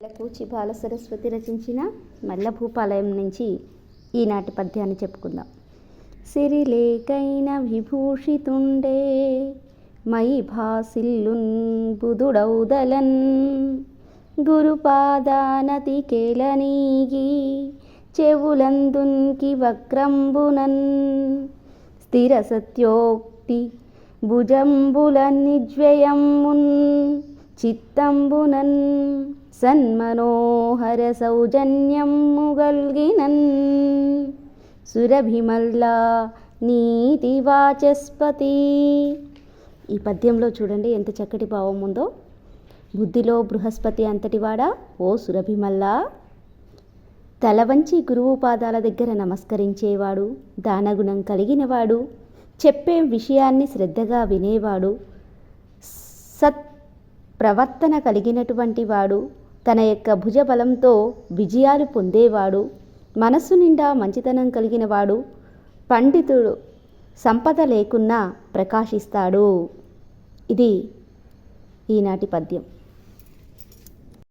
కూచి బాల సరస్వతి రచించిన మల్లభూపాలయం నుంచి ఈనాటి పద్యాన్ని చెప్పుకుందాం. సిరిలేకైన విభూషితుండే మై భాసిల్లున్ బుధుడౌదలన్ గురుపాదానతి కేళనీగి చెవులందున్కి వక్రంబునన్ స్థిర సత్యోక్తి భుజంబుల నిజ్వయమున్ చిత్తంబునన్ సన్మనోహర సౌజన్యముగల్గినన్ సురభిమల్లా నీతి వాచస్పతి. ఈ పద్యంలో చూడండి ఎంత చక్కటి భావం ఉందో. బుద్ధిలో బృహస్పతి అంతటివాడా? ఓ సురభిమల్లా. తల వంచి గురువు పాదాల దగ్గర నమస్కరించేవాడు దానగుణం కలిగినవాడు చెప్పే విషయాన్ని శ్రద్ధగా వినేవాడు సత్ ప్రవర్తన కలిగినటువంటి వాడు తన యొక్క భుజబలంతో విజయాలు పొందేవాడు మనస్సు నిండా మంచితనం కలిగిన వాడు పండితుడు సంపద లేకున్నా ప్రకాశిస్తాడు. ఇది ఈనాటి పద్యం.